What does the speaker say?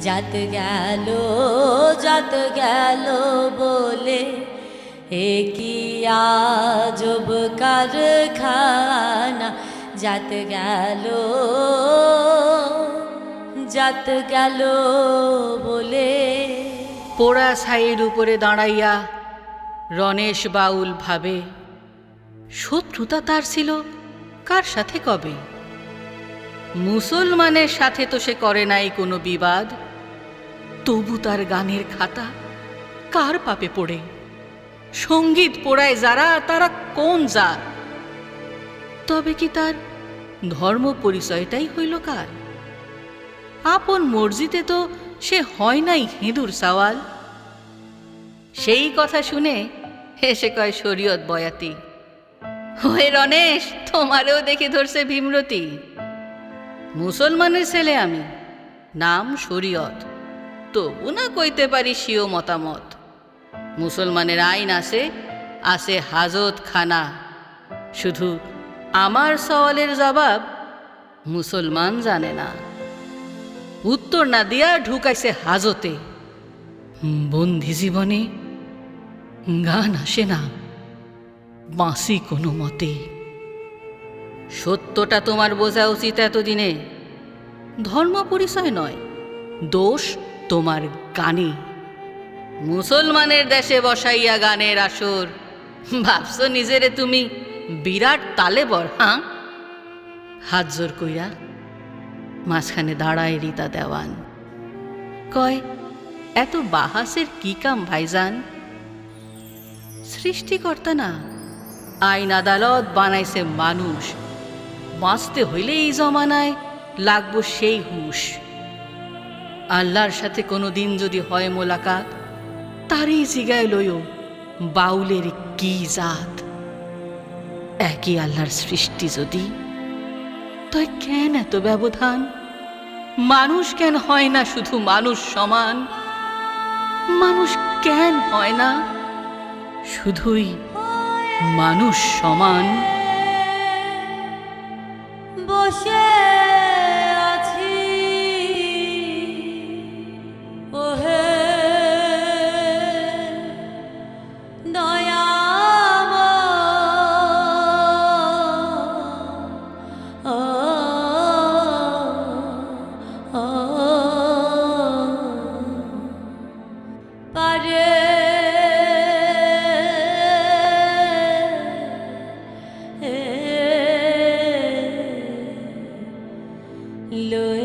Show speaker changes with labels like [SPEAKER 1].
[SPEAKER 1] যাত গেল যাত গেল বলে, এ কি আজব কারখানা? যাত গেল যাত গেল বলে।
[SPEAKER 2] পোড়া ছাইয়ের উপরে দাঁড়াইয়া রণেশ বাউল ভাবে, শত্রুতা তার ছিল, কার সাথে কবে? মুসলমানের সাথে তো সে করে নাই কোনো বিবাদ। তবু তার গানের খাতা কার পাপে পড়ে? সংগীত পোড়ায় যারা, তারা কোন জাত? তবে কি তার ধর্ম পরিচয়টাই হইল কার? আপন মর্জিতে তো সে হয় নাই হিঁদুর সওয়াল। সেই কথা শুনে হেসে কয় শরীয়ত বয়াতি হয়ে রণেশ, তোমারেও দেখে ধরছে ভীমরতি। মুসলমানের ছেলে আমি। নাম শরীয়ত। তবু না কইতে পারি সিও মতামত। মুসলমানের আইন আছে আছে হাজত খানা শুধু আমার সওয়ালের জবাব মুসলমান জানে না। উত্তর না দিয়া ঢুকাইছে হাজতে। বন্দি জীবনে গান আসে না। বাঁসি কোনো মতে। সত্যটা তোমার বোঝা উচিত এতদিনে। ধর্ম পরিচয় নয়, দোষ তোমার গানে। মুসলমানের দেশে বসাইয়া গানের আসর। ভাবছ নিজেরে তুমি বিরাট তালে বর হাঁ? হাত জোর কইরা মাঝখানে দাঁড়ায় রীতা দেওয়ান। কয়, এত বাহাসের কি কাম ভাইজান? সৃষ্টিকর্তা না, আইন আদালত বানাইছে মানুষ। বাঁচতে হইলে এই জমানায় লাগবো সেই হুশ। আল্লাহর সাথে কোনো দিন যদি হয় মোলাকাত, তারই জিগায় লইও বাউলের কি জাত। একই আল্লাহর সৃষ্টি যদি, তাই কেন এত ব্যবধান? মানুষ কেন হয় না শুধু মানুষ সমান? মানুষ কেন হয় না শুধুই মানুষ সমান?
[SPEAKER 1] বসে আছি। ওহে দয়াম ও ও learn